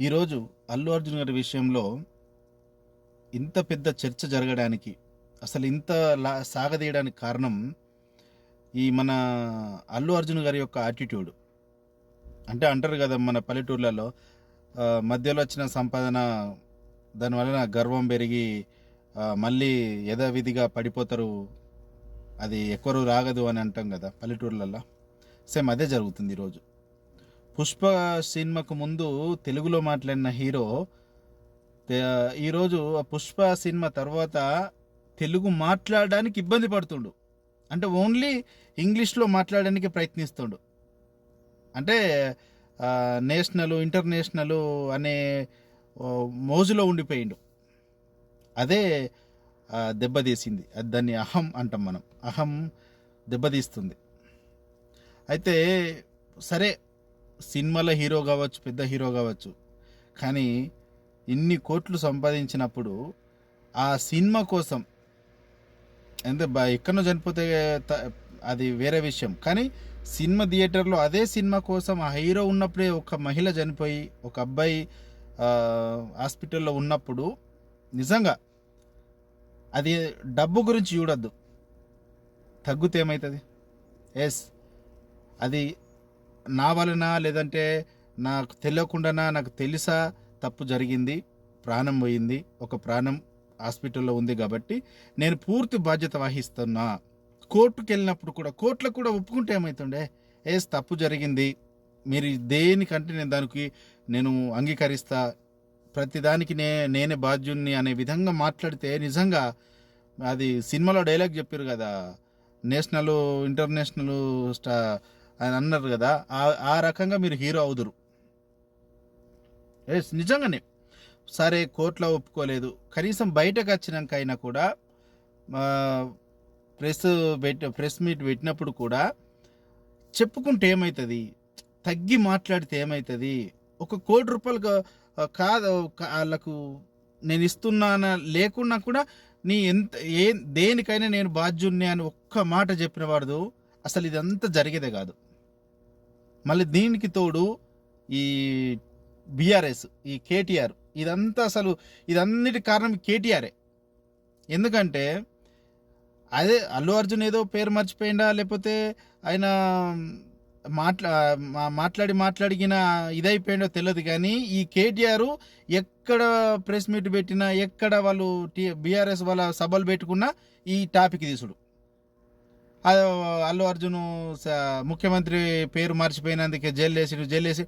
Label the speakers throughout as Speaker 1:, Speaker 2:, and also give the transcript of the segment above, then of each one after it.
Speaker 1: ఈరోజు అల్లు అర్జున్ గారి విషయంలో ఇంత పెద్ద చర్చ జరగడానికి అసలు ఇంత లా సాగదీయడానికి కారణం ఈ మన అల్లు అర్జున్ గారి యొక్క యాటిట్యూడ్ అంటే అంటారు కదా మన పల్లెటూర్లలో మధ్యలో వచ్చిన సంపాదన దానివలన గర్వం పెరిగి మళ్ళీ యథావిధిగా పడిపోతారు అది ఎక్కువ రాగదు అని అంటాం కదా పల్లెటూర్లలో. సేమ్ అదే జరుగుతుంది ఈరోజు. పుష్ప సినిమాకు ముందు తెలుగులో మాట్లాడిన హీరో ఈరోజు ఆ పుష్ప సినిమా తర్వాత తెలుగు మాట్లాడడానికి ఇబ్బంది పడుతుండు. అంటే ఓన్లీ ఇంగ్లీష్లో మాట్లాడడానికి ప్రయత్నిస్తుండు. అంటే నేషనల్ ఇంటర్నేషనల్ అనే మోజులో ఉండిపోయిండు. అదే దెబ్బతీసింది. అది దాన్ని అహం అంటాం మనం. అహం దెబ్బతీస్తుంది. అయితే సరే సినిమాలో హీరో కావచ్చు పెద్ద హీరో కావచ్చు. కానీ ఇన్ని కోట్లు సంపాదించినప్పుడు ఆ సినిమా కోసం ఎంత బా ఎక్కడో చనిపోతే అది వేరే విషయం. కానీ సినిమా థియేటర్లో అదే సినిమా కోసం ఆ హీరో ఉన్నప్పుడే ఒక మహిళ చనిపోయి ఒక అబ్బాయి హాస్పిటల్లో ఉన్నప్పుడు నిజంగా అది డబ్బు గురించి చూడొద్దు. తగ్గుతే ఏమవుతుంది ఎస్. అది నా వలన లేదంటే నాకు తెలియకుండానా నాకు తెలుసా తప్పు జరిగింది ప్రాణం పోయింది ఒక ప్రాణం హాస్పిటల్లో ఉంది కాబట్టి నేను పూర్తి బాధ్యత వహిస్తున్నా. కోర్టుకు వెళ్ళినప్పుడు కూడా కోర్టులో కూడా ఒప్పుకుంటే ఏమవుతుండే ఏస్ తప్పు జరిగింది. మీరు దేనికంటే నేను దానికి నేను అంగీకరిస్తా ప్రతిదానికి నే నేనే బాధ్యుణ్ణి అనే విధంగా మాట్లాడితే నిజంగా అది సినిమాలో డైలాగ్ చెప్పారు కదా నేషనల్ ఇంటర్నేషనల్ స్టా అని అన్నారు కదా ఆ ఆ రకంగా మీరు హీరో అవుదురు. ఎస్ నిజంగానే. సరే కోర్టులో ఒప్పుకోలేదు. కనీసం బయటకు వచ్చినాక అయినా కూడా ప్రెస్ పెట్టి ప్రెస్ మీట్ పెట్టినప్పుడు కూడా చెప్పుకుంటే ఏమవుతుంది తగ్గి మాట్లాడితే ఏమవుతుంది ఒక కోటి రూపాయలు కాదు వాళ్ళకు నేను ఇస్తున్నాన లేకున్నా కూడా నీ ఎంత ఏ దేనికైనా నేను బాధ్యుణ్ణి అని ఒక్క మాట చెప్పిన వాడు అసలు ఇదంతా జరిగేదే కాదు. మళ్ళీ దీనికి తోడు ఈ బీఆర్ఎస్ ఈ కేటీఆర్ ఇదంతా అసలు ఇదన్నిటి కారణం కేటీఆరే. ఎందుకంటే అదే అల్లు అర్జున్ ఏదో పేరు మర్చిపోయిందా లేకపోతే ఆయన మాట్లా మాట్లాడి మాట్లాడిన ఇదైపోయిందో తెలియదు కానీ ఈ కేటీఆర్ ఎక్కడ ప్రెస్ మీట్ పెట్టినా ఎక్కడ వాళ్ళు టీ బీఆర్ఎస్ వాళ్ళ సభలు పెట్టుకున్నా ఈ టాపిక్ తీసుడు. అల్లు అర్జున్ స- ముఖ్యమంత్రి పేరు మర్చిపోయినందుకే జైలు వేసి జైలు వేసి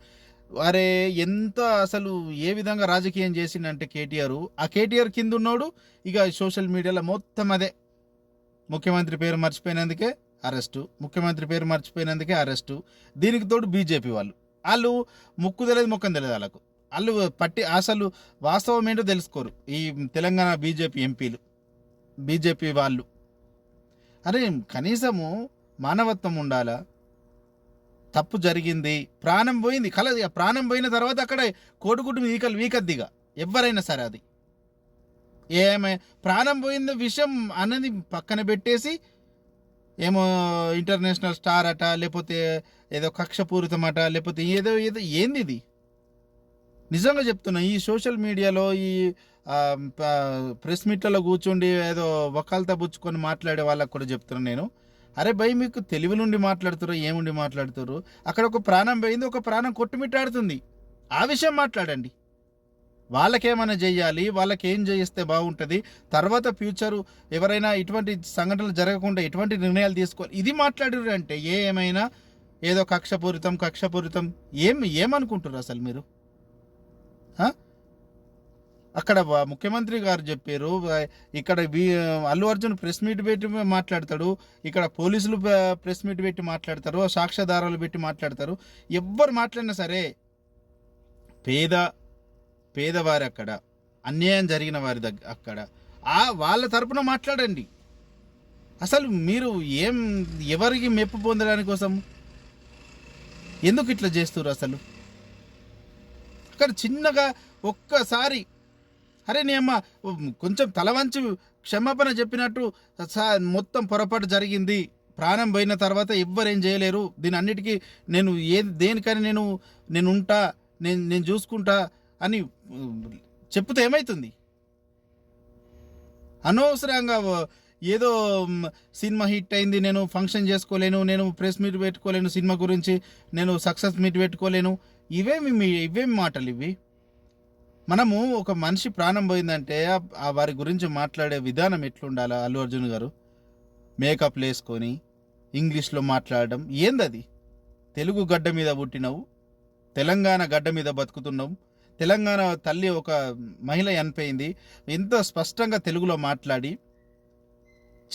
Speaker 1: అరే ఎంత అసలు ఏ విధంగా రాజకీయం చేసిండంటే కేటీఆర్. ఆ కేటీఆర్ కింద ఉన్నాడు ఇక సోషల్ మీడియాలో మొత్తం అదే. ముఖ్యమంత్రి పేరు మర్చిపోయినందుకే అరెస్టు. ముఖ్యమంత్రి పేరు మర్చిపోయినందుకే అరెస్టు. దీనికి తోడు బీజేపీ వాళ్ళు. వాళ్ళు ముక్కు తెలియదు ముఖం తెలియదు వాళ్ళకు. వాళ్ళు పట్టి అసలు వాస్తవం ఏంటో తెలుసుకోరు. ఈ తెలంగాణ బీజేపీ ఎంపీలు. బీజేపీ వాళ్ళు. అరే కనీసము మానవత్వం ఉండాలా? తప్పు జరిగింది ప్రాణం పోయింది కల ప్రాణం పోయిన తర్వాత అక్కడ కోడిగుడ్డు వీకలు వీకద్దిగా ఎవరైనా సరే అది. ఏమే ప్రాణం పోయింది విషయం అన్నది పక్కన పెట్టేసి ఏమో ఇంటర్నేషనల్ స్టార్ అట లేకపోతే ఏదో కక్షపూరితం అట లేకపోతే ఏదో ఏదో ఏంది ఇది? నిజంగా చెప్తున్నా ఈ సోషల్ మీడియాలో ఈ ప్రెస్ మీట్లలో కూర్చుండి ఏదో వకాలతా పుచ్చుకొని మాట్లాడే వాళ్ళకి కూడా చెప్తున్నాను నేను. అరే భయ్ మీకు తెలివి నుండి మాట్లాడుతారు ఏముండి మాట్లాడుతారు అక్కడ ఒక ప్రాణం పోయింది ఒక ప్రాణం కొట్టుమిట్టాడుతుంది. ఆ విషయం మాట్లాడండి. వాళ్ళకేమైనా చేయాలి వాళ్ళకేం చేయిస్తే బాగుంటుంది తర్వాత ఫ్యూచరు ఎవరైనా ఇటువంటి సంఘటనలు జరగకుండా ఎటువంటి నిర్ణయాలు తీసుకోవాలి ఇది మాట్లాడారు అంటే ఏ ఏమైనా ఏదో కక్షపూరితం కక్షపూరితం ఏం ఏమనుకుంటారు అసలు మీరు? అక్కడ ముఖ్యమంత్రి గారు చెప్పారు ఇక్కడ అల్లు అర్జున్ ప్రెస్ మీట్ పెట్టి మాట్లాడతాడు ఇక్కడ పోలీసులు ప్రెస్ మీట్ పెట్టి మాట్లాడతారు సాక్ష్యాధారాలు పెట్టి మాట్లాడతారు ఎవ్వరు మాట్లాడినా సరే పేద పేదవారు అక్కడ అన్యాయం జరిగిన వారి దగ్గర అక్కడ ఆ వాళ్ళ తరపున మాట్లాడండి. అసలు మీరు ఏం ఎవరికి మెప్పు పొందడానికి కోసం? ఎందుకు ఇట్లా చేస్తారు అసలు? అక్కడ చిన్నగా ఒక్కసారి అరే నీ అమ్మ కొంచెం తల వంచి క్షమాపణ చెప్పినట్టు మొత్తం పొరపాటు జరిగింది. ప్రాణం పోయిన తర్వాత ఎవ్వరేం చేయలేరు. దీని అన్నిటికీ నేను ఏ దేనికని నేను నేను ఉంటా నేను నేను చూసుకుంటా అని చెప్తే ఏమవుతుంది అనవసరంగా ఏదో సినిమా హిట్ అయింది నేను ఫంక్షన్ చేసుకోలేను నేను ప్రెస్ మీట్ పెట్టుకోలేను సినిమా గురించి నేను సక్సెస్ మీట్ పెట్టుకోలేను. ఇవేమి ఇవేమి మాటలు ఇవి? మనము ఒక మనిషి ప్రాణం పోయిందంటే ఆ- ఆ వారి గురించి మాట్లాడే విధానం ఎట్లుండాలి అల్లు అర్జున్ గారు? మేకప్ వేసుకొని ఇంగ్లీష్లో మాట్లాడడం ఏందది? తెలుగు గడ్డ మీద పుట్టినవు తెలంగాణ గడ్డ మీద బతుకుతున్నావు తెలంగాణ తల్లి ఒక మహిళ చనిపోయింది ఎంత స్పష్టంగా తెలుగులో మాట్లాడి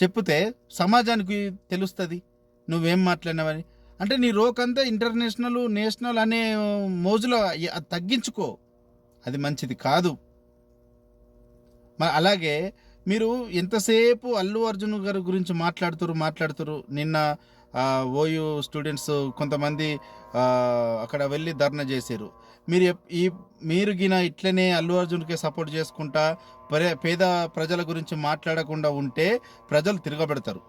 Speaker 1: చెప్తే సమాజానికి తెలుస్తుంది. నువ్వేం మాట్లాడినావని? అంటే నీ రోకంతా ఇంటర్నేషనల్ నేషనల్ అనే మోజులో అయ్య- అది తగ్గించుకో. అది మంచిది కాదు. అలాగే మీరు ఎంతసేపు అల్లు అర్జున్ గారి గురించి మాట్లాడుతురు మాట్లాడుతురు? నిన్న ఓయూ స్టూడెంట్స్ కొంతమంది అక్కడ వెళ్ళి ధర్నా చేశారు మీరు ఈ మీరు గిన ఇట్లనే అల్లు అర్జున్కి సపోర్ట్ చేసుకుంటా పేద ప్రజల గురించి మాట్లాడకుండా ఉంటే ప్రజలు తిరగబెడతారు.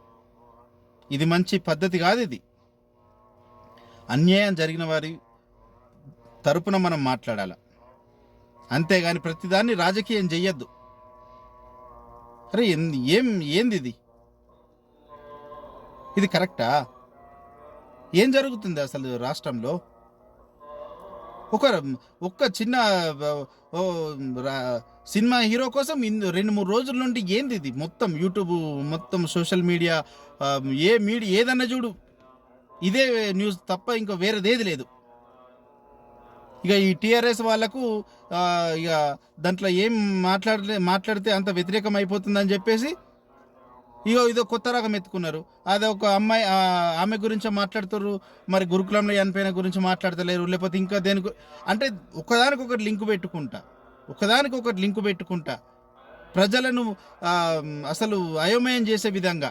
Speaker 1: ఇది మంచి పద్ధతి కాదు ఇది. అన్యాయం జరిగిన వారి తరపున మనం మాట్లాడాలి. అంతేగాని ప్రతిదాన్ని రాజకీయం చెయ్యొద్దు. అరే ఏం ఏంది ఇది ఇది కరెక్టా? ఏం జరుగుతుంది అసలు రాష్ట్రంలో? ఒక ఒక్క చిన్న ఓ, సినిమా హీరో కోసం ఇందు రెండు మూడు రోజుల నుండి ఏంది ఇది మొత్తం యూట్యూబ్ మొత్తం సోషల్ మీడియా ఏ మీడియా ఏదన్నా చూడు. ఇదే న్యూస్ తప్ప ఇంకా వేరేదేది లేదు. ఇక ఈ టీఆర్ఎస్ వాళ్ళకు ఇక దాంట్లో ఏం మాట్లాడలే మాట్లాడితే అంత వ్యతిరేకం అయిపోతుందని చెప్పేసి ఇగో ఇదో కొత్త రకం ఎత్తుకున్నారు. అది ఒక అమ్మాయి ఆమె గురించి మాట్లాడుతారు మరి గురుకులంలో చనిపోయిన గురించి మాట్లాడతలేరు లేకపోతే ఇంకా దేని అంటే అంటే ఒకదానికొకటి లింక్ పెట్టుకుంటా ఒకదానికొకటి లింక్ పెట్టుకుంటా. ప్రజలను అసలు అయోమయం చేసే విధంగా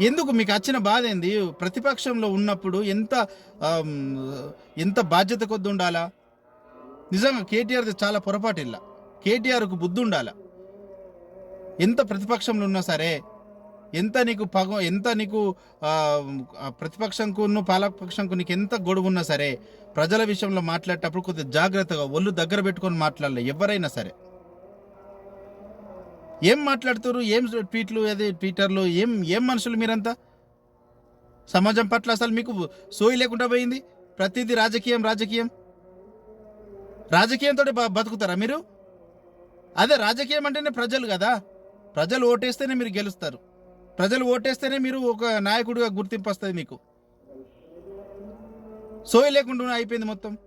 Speaker 1: ఎందుకు మీకు వచ్చిన బాధ ఏంది? ప్రతిపక్షంలో ఉన్నప్పుడు ఎంత ఎంత బాధ్యత కొద్ది ఉండాలా? నిజంగా కేటీఆర్ది చాలా పొరపాటు ఇలా కేటీఆర్కు బుద్ధి ఉండాలా. ఎంత ప్రతిపక్షంలో ఉన్నా సరే ఎంత నీకు పగ ఎంత నీకు ఆ, ప్రతిపక్షంకు పాలకపక్షంకు నీకు ఎంత గొడవ ఉన్నా సరే ప్రజల విషయంలో మాట్లాడేటప్పుడు కొద్దిగా జాగ్రత్తగా ఒళ్ళు దగ్గర పెట్టుకొని మాట్లాడాలి ఎవరైనా సరే. ఏం మాట్లాడుతారు ఏం ట్వీట్లు అదే ట్విట్టర్లు? ఏం ఏం మనుషులు మీరంతా? సమాజం పట్ల అసలు మీకు సోయి లేకుండా పోయింది? ప్రతిదీ రాజకీయం రాజకీయం. రాజకీయంతో బతుకుతారా మీరు? అదే రాజకీయం అంటేనే ప్రజలు కదా. ప్రజలు ఓటేస్తేనే మీరు గెలుస్తారు. ప్రజలు ఓటేస్తేనే మీరు ఒక నాయకుడిగా గుర్తింపు వస్తుంది మీకు. సోయి లేకుండా అయిపోయింది మొత్తం.